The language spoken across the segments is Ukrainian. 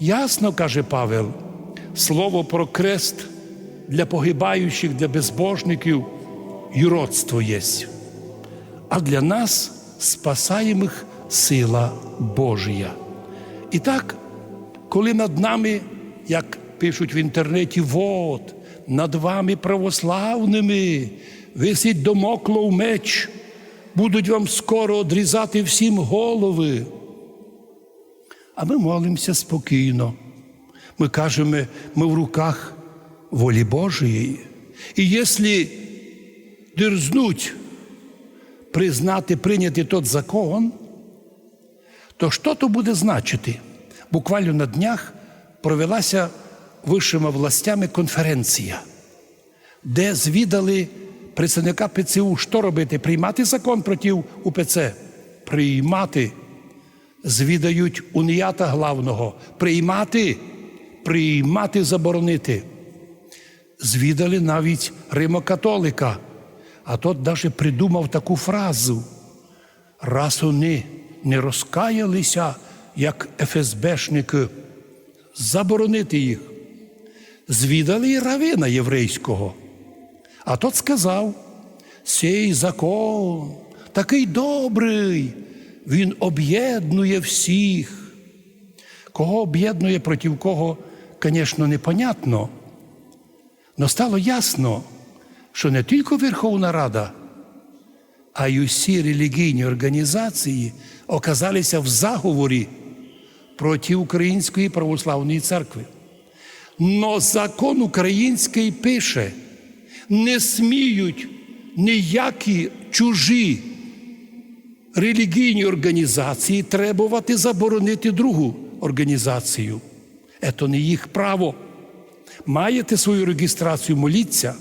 Ясно каже Павел, слово про крест для погибаючих, для безбожників юродство єсть, а для нас спасаємих сила Божія. І так, коли над нами, як пишуть в інтернеті, вот, над вами православними висить домоклов меч, будуть вам скоро одрізати всім голови. А ми молимося спокійно. Ми кажемо, ми в руках волі Божої. І якщо дерзнуть признати, прийняти тот закон, то що то буде значити? Буквально на днях провелася вищими властями конференція, де звідали представника ПЦУ, що робити? Приймати закон проти УПЦ? Приймати. Звідають уніята главного. Приймати, приймати, заборонити. Звідали навіть римокатолика, а тот навіть придумав таку фразу. Раз вони не розкаялися, як ФСБшники, заборонити їх. Звідали і равина єврейського. А тот сказав: сей закон такий добрий, він об'єднує всіх. Кого об'єднує, проти кого, звісно, непонятно. Но стало ясно, що не тільки Верховна Рада, а й усі релігійні організації оказалися в заговорі проти Української православної церкви. Но закон український пише, не сміють ніякі чужі релігійні організації требувати заборонити другу організацію. Це не їх право. Маєте свою реєстрацію, моліться,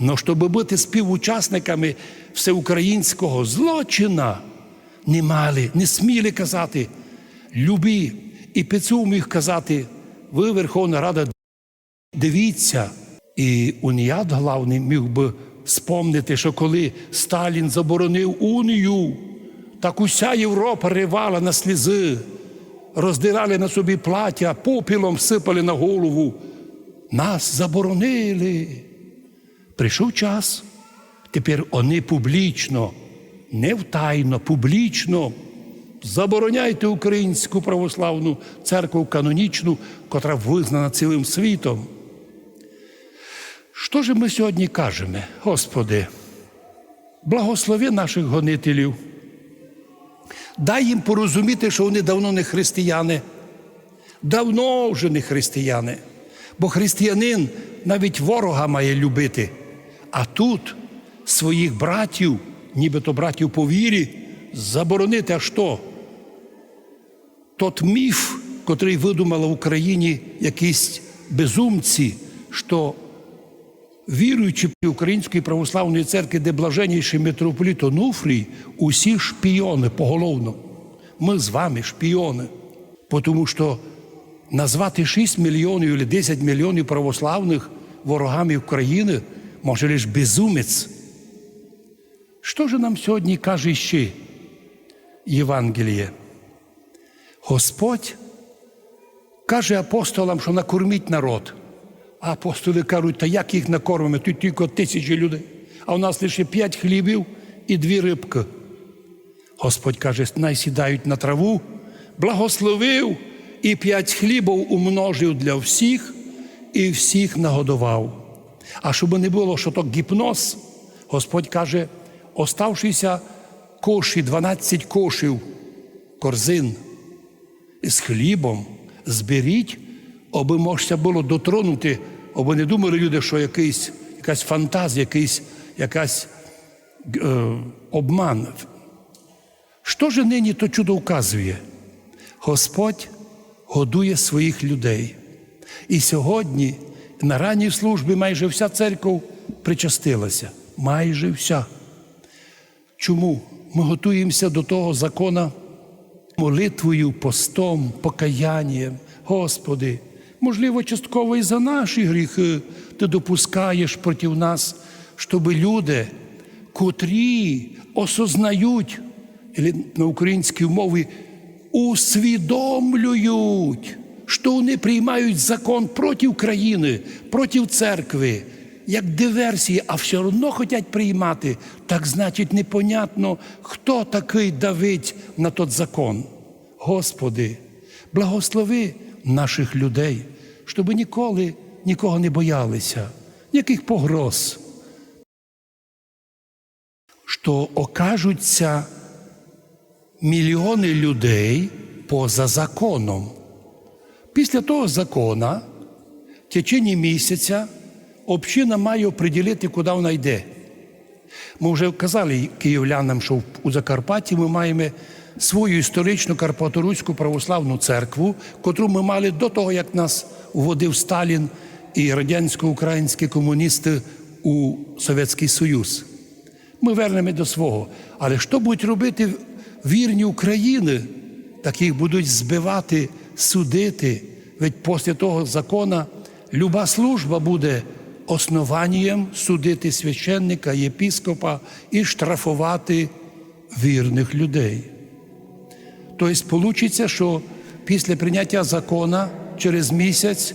але щоб бути співучасниками всеукраїнського злочина, не мали, не сміли казати. Любі і ПЦУ міг казати, ви Верховна Рада, дивіться. І уніят главний міг би спомнити, що коли Сталін заборонив унію, так уся Європа ривала на слізи, роздирали на собі плаття, попілом сипали на голову. Нас заборонили. Прийшов час. Тепер вони публічно, не втайно, публічно забороняйте українську православну церкву канонічну, котра визнана цілим світом. Що ж ми сьогодні кажемо, Господи, благослови наших гонителів, дай їм порозуміти, що вони давно не християни, давно вже не християни, бо християнин навіть ворога має любити, а тут своїх братів, нібито братів по вірі, заборонити а що? Тот міф, котрий видумали в Україні якісь безумці, що віруючи в Української православної церкви, де блаженніший митрополіт Онуфрій, усі шпіони поголовно. Ми з вами шпіони. Тому що назвати 6 мільйонів чи 10 мільйонів православних ворогами України може лише безумець. Що ж нам сьогодні каже ще Євангеліє? Господь каже апостолам, що накорміть народ. А апостоли кажуть, та як їх накормимо? Тут тільки тисячі людей, а у нас лише п'ять хлібів і дві рибки. Господь каже, най сідають на траву, благословив і п'ять хлібів умножив для всіх і всіх нагодував. А щоб не було, що то гіпноз, Господь каже, оставшися коші, 12 кошів, корзин з хлібом, зберіть, аби можна було дотронути, аби не думали люди, що якийсь, якась фантазія, якийсь, якась е, обман. Що ж нині то чудо вказує? Господь годує своїх людей. І сьогодні на ранній службі майже вся церква причастилася. Майже вся. Чому? Ми готуємося до того закона молитвою, постом, покаянням. Господи, можливо, частково і за наші гріхи ти допускаєш проти нас, щоб люди, котрі осознають, на українській мові усвідомлюють, що вони приймають закон проти країни, проти церкви, як диверсії, а все одно хочуть приймати, так значить непонятно, хто такий давить на тот закон. Господи, благослови наших людей, щоб ніколи нікого не боялися, ніяких погроз, що окажуться мільйони людей поза законом. Після того закона, в течение місяця, община має оприділити, куди вона йде. Ми вже казали київлянам, що у Закарпатті ми маємо свою історичну Карпаторуську православну церкву, котру ми мали до того, як нас вводив Сталін і радянсько-українські комуністи у Совєтський Союз. Ми вернемо до свого. Але що будуть робити вірні України, так їх будуть збивати, судити. Ведь після того закона люба служба буде основанням судити священника, єпіскопа і штрафувати вірних людей. Тобто, вийде, що після прийняття закона через місяць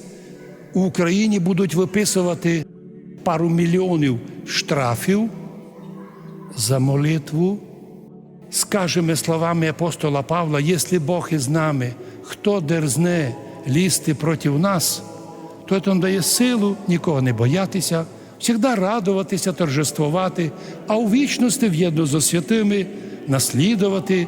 у Україні будуть виписувати пару мільйонів штрафів за молитву. Скажемо словами апостола Павла, якщо Бог із нами, хто дерзне лізти проти нас, то це дає силу нікого не боятися, завжди радуватися, торжествувати, а у вічності в'єдно зі святими наслідувати